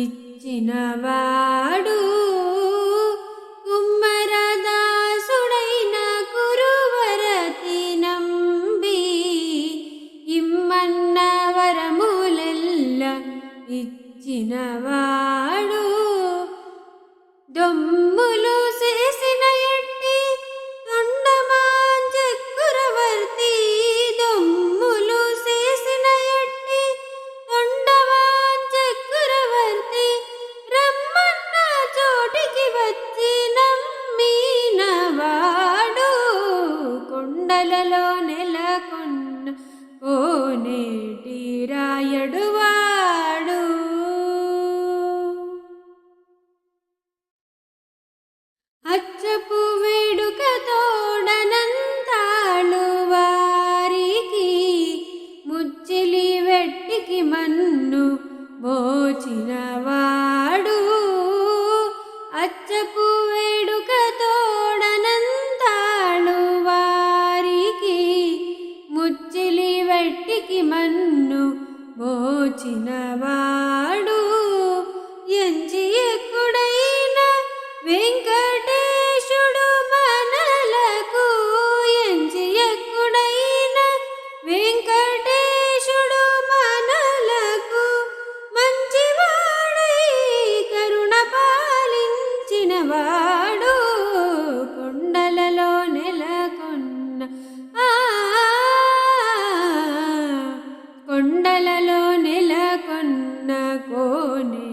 ఇచ్చినవాడు కుమ్మరదాసుడైన కురువరతి నంబి ఇమ్మన్న వరములెల్ల ఇచ్చినవాడు దొమ్ము గుండెలో నెలకొన్న ఓ నేటి రాయడువాడు అచ్చపు వేడుకతోడనంతాడు వారికి ముచ్చిలి వెట్టికి మన్ను మన్ను మోచినవాడు. కొండలలో నెలకొన్న కోనే